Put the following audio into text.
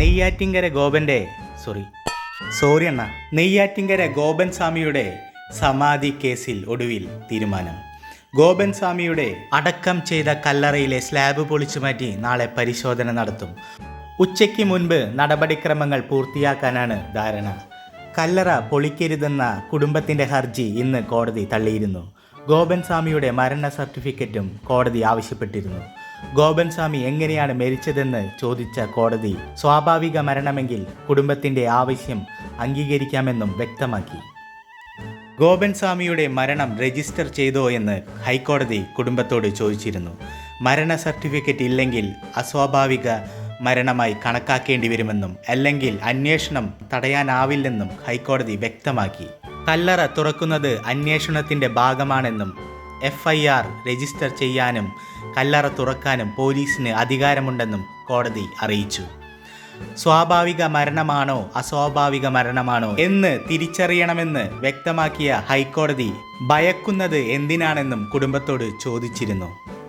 Neyyattinkara ഗോപന്റെ sorry sorry അണ്ണ നെയ്യാറ്റിങ്കര ഗോപൻ സ്വാമിയുടെ സമാധി കേസിൽ ഒടുവിൽ തീരുമാനം. ഗോപൻ സ്വാമിയുടെ അടക്കം ചെയ്ത കല്ലറയിലെ സ്ലാബ് പൊളിച്ചു മാറ്റി നാളെ പരിശോധന നടത്തും. ഉച്ചയ്ക്ക് മുൻപ് നടപടിക്രമങ്ങൾ പൂർത്തിയാക്കാനാണ് ധാരണ. കല്ലറ പൊളിക്കരുതെന്ന കുടുംബത്തിന്റെ ഹർജി ഇന്ന് കോടതി തള്ളിയിരുന്നു. ഗോപൻ സ്വാമിയുടെ മരണ സർട്ടിഫിക്കറ്റും കോടതി ആവശ്യപ്പെട്ടിരുന്നു. ഗോപൻ സ്വാമി എങ്ങനെയാണ് മരിച്ചതെന്ന് ചോദിച്ച കോടതി സ്വാഭാവിക മരണമെങ്കിൽ കുടുംബത്തിന്റെ ആവശ്യം അംഗീകരിക്കാമെന്നും വ്യക്തമാക്കി. ഗോപൻസ്വാമിയുടെ മരണം രജിസ്റ്റർ ചെയ്തോ എന്ന് ഹൈക്കോടതി കുടുംബത്തോട് ചോദിച്ചിരുന്നു. മരണ സർട്ടിഫിക്കറ്റ് ഇല്ലെങ്കിൽ അസ്വാഭാവിക മരണമായി കണക്കാക്കേണ്ടി വരുമെന്നും അല്ലെങ്കിൽ അന്വേഷണം തടയാനാവില്ലെന്നും ഹൈക്കോടതി വ്യക്തമാക്കി. കല്ലറ തുറക്കുന്നത് അന്വേഷണത്തിന്റെ ഭാഗമാണെന്നും എഫ് ഐ ആർ രജിസ്റ്റർ ചെയ്യാനും കല്ലറ തുറക്കാനും പോലീസിന് അധികാരമുണ്ടെന്നും കോടതി അറിയിച്ചു. സ്വാഭാവിക മരണമാണോ അസ്വാഭാവിക മരണമാണോ എന്ന് തിരിച്ചറിയണമെന്ന് വ്യക്തമാക്കിയ ഹൈക്കോടതി ഭയക്കുന്നത് എന്തിനാണെന്നും കുടുംബത്തോട് ചോദിച്ചിരുന്നു.